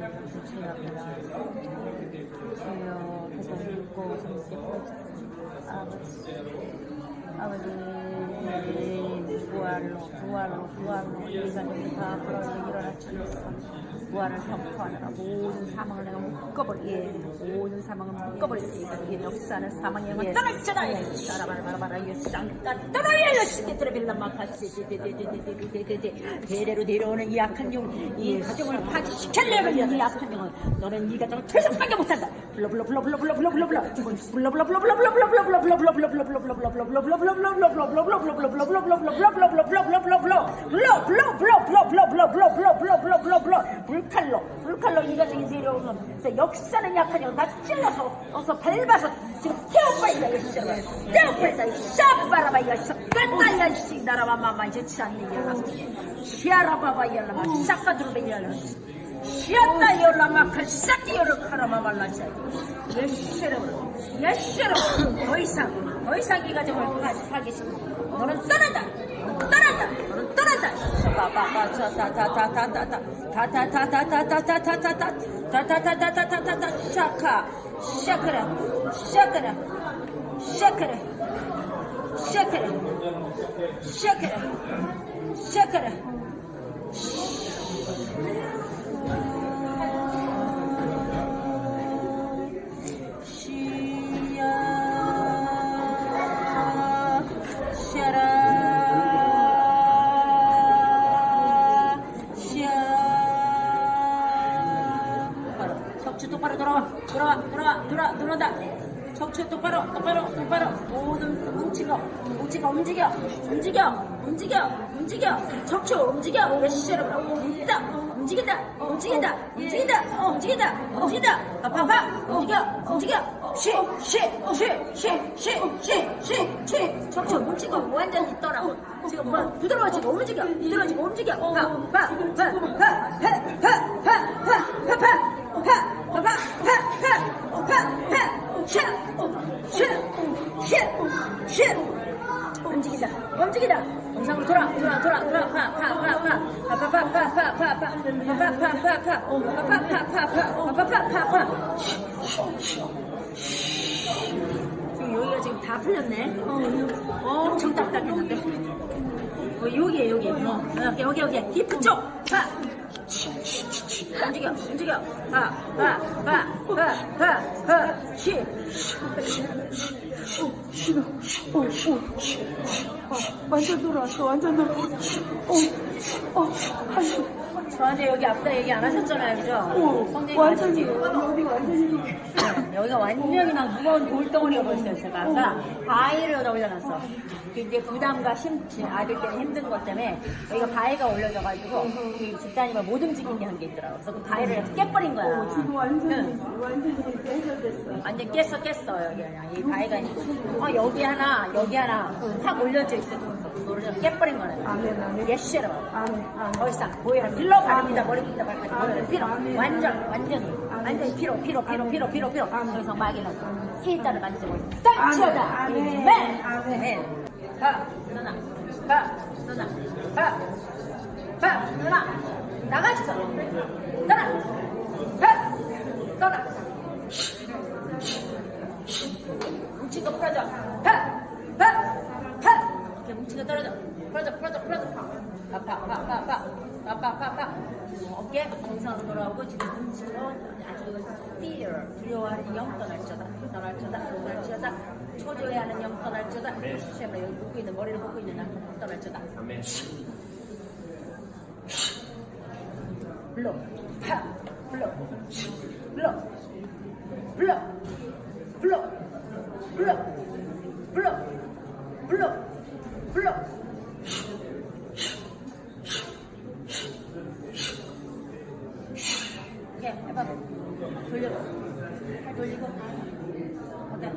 여러분 주시옵니다. 주여, 대단히 믿고 재밌게 풀어주세요. 아버지. 아버지 부활로 부활로 부활로 예수님 다 앞으로 일어나 주셨어 부활을 선포하느라 모든 사망을 내가 묶어버리게 모든 사망을 묶어버리니까 이 역사는 사망의 영을 떠났잖아 따라바라바라바라 예수장 떠나야 예수께 들어빌라 마카시 대대로 내려오는 이 악한 영이 가정을 파괴시키려면 이 악한 영은 너는 이 가정을 파괴 못한다 불칼로 불칼로 이가지고 내려오는 역사는 약하니까 다 찔러서 어서 밟아서 지금 태워버리자 이거 진짜로 태워버리자 싹 빨아봐 이거 끝날라 이씨 나라와 마마 이제 치안 얘기하라 시아라바바 이알라 싹 가들어 이알라 마칼 싹기 열라 카라마 말라자 예시로 예시로 더 이상 더 이상 이 가정을 파괴시켜 너는 떠난다 떠난다 너는 떠난다 샤바바바 자타타타타타타 타 돌아온다 척추 똑바로 똑바로 똑바로 모든 뭉치고 뭉치고 움직여 움직여 움직여 움직여. 척추 움직여. 예시처럼 움직인다. 움직인다. 움직인다. 움직인다. 어, 움직인다. 움직인다. 파파파. 움직여. 움직여. 쉬쉬쉬쉬쉬쉬쉬쉬 척추 뭉치고 완전히 떠라 지금 뭐 부드러워지고 움직여. 부드러워지고 움직여. 파파파파파파파파파 지금 여기가 지금 다 풀렸네. 어, 엄청 딱딱했는데. 어, 여기에 여기. 어, 여기 여기 여기. 히프 쪽. 파. 움직여 움직여. 파. 파. 파. 파. 파. 파. 시. 완전 돌아왔어, 완전 돌아왔어. 어, 어, 한, 저한테 여기 아프다 얘기 안 하셨잖아요, 그죠? 어, 완전히. 여기 완전히. 네, 여기가 완전히 막 무거운 돌덩어리가 보였어요, 제가. 아까 바위를 여기다 올려놨어. 그 이제 부담과 힘, 아들께는 힘든 것 때문에 여기가 바위가 올려져가지고 이 집사님을 못 움직이게 한 게 있더라고. 그래서 그 바위를 깨버린 거야. 어, 지금 완전히, 응. 완전히 해결됐어. 완전 깼어, 깼어, 여기 그냥. 이 바위가, 어, 여기 하나, 여기 하나 확 올려져 있어. 깨버린 거네. 예시로. 더 이상 보혈 필로 바릅니다. 머리부터 발까지 보혈. 필로. 완전 완전히. 완전히 피로 피로 피로 피로 피로 피로. 더 이상 마귀는 세자를 만지지 못해 딱 치워다. 아멘. 아멘. 가. 누나. 가. 누나. 가가. 누나. 나가시죠. 누나. 뭉치고 떨어져. 풀어져 풀어져 풀어져. 파 파 파 파 파 파 파 파 파 어깨 정상으로 돌아오고 지금 뭉치고 아주 fear 두려워하는 영 떠날쩌다 떠날쩌다 떠날쩌다. 초조해 하는 영 떠날쩌다. 시험을 여기 묶고 있는 머리를 묶고 있는 영 떠날쩌다. 아멘. 파 불러. 불러. 불러. 불러. 불러. 불러. 불러 불러 예, 해봐. 돌려봐. 팔 돌리고. 어때?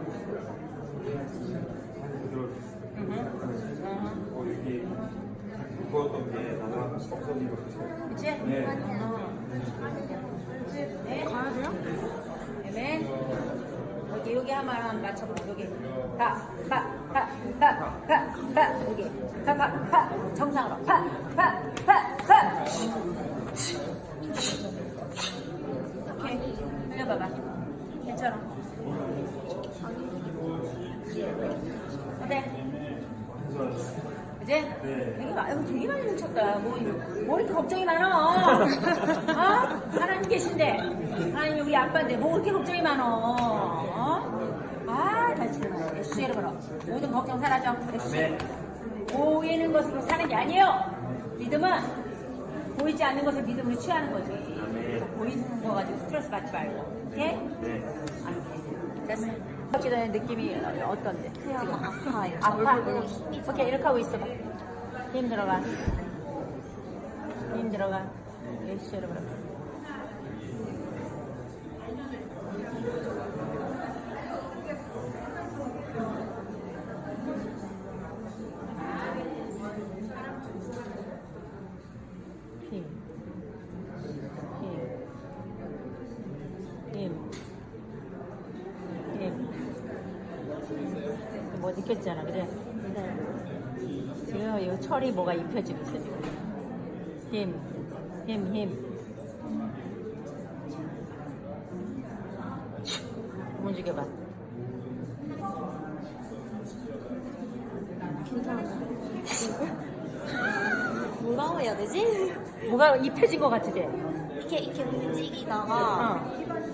응. 어, 여기 무거웠던 게 나랑 없어진 거 같아요. 그치? 네. 어. 해야만 맞춰봐 여기. 다다다다다다 여기. 다다다 정상으로. 다다다다 오케이. 흘려봐봐. 괜찮아. 어때? 이제? 네. 이거 아유 되게 많이 훔쳤다. 뭐, 뭐 이렇게 걱정이 많어? 어? 하나님 계신데. 하나님 우리 아빠인데 뭐 이렇게 걱정이 많어? 어? 아, 나 정말 예수 여러분 모든 걱정 사라져. 아멘. 보이는 것으로 사는 게 아니에요. 믿음은 보이지 않는 것을 믿음으로 취하는 거지. 보이는 거 가지고 스트레스 받지 말고. 오케이? 네. 아, 됐어. 하기 전에 느낌이 어떤데? 지금? 아파요. 아파? 오케이, 이렇게 하고 있어봐. 힘 들어가. 힘 들어가. 예수 여러분. 힘. 힘. 힘. 힘. 뭐 느꼈잖아, 그래? 지금 이 철이 뭐가 입혀지고 있어, 지금. 힘. 힘, 힘. 움직여봐. 뭐라고 해야 되지? 뭐가 입혀진 것 같으지? 이렇게 이렇게 움직이다가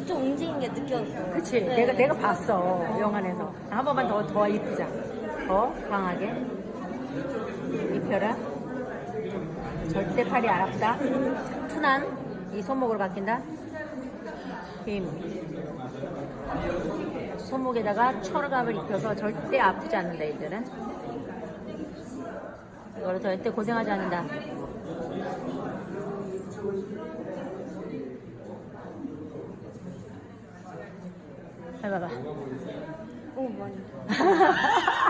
좀 움직인 게 느껴졌어요. 그치. 네. 내가, 내가 봤어. 영화에서. 한 번만 더, 더 입히자. 더 강하게. 입혀라. 절대 팔이 안 아프다. 튼한 이 손목으로 바뀐다. 힘. 손목에다가 철갑을 입혀서 절대 아프지 않는다, 이들은. 이거를 절대 고생하지 않는다. 해봐봐. 오 많이.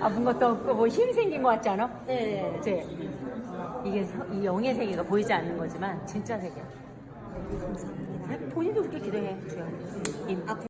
아픈 것도 없고 뭐 힘 생긴 것 같지 않아? 네. 그치? 이게 서- 이 영의 세계가 보이지 않는 거지만 진짜 세계야. 본인도 그렇게 주여. 힘. 아프.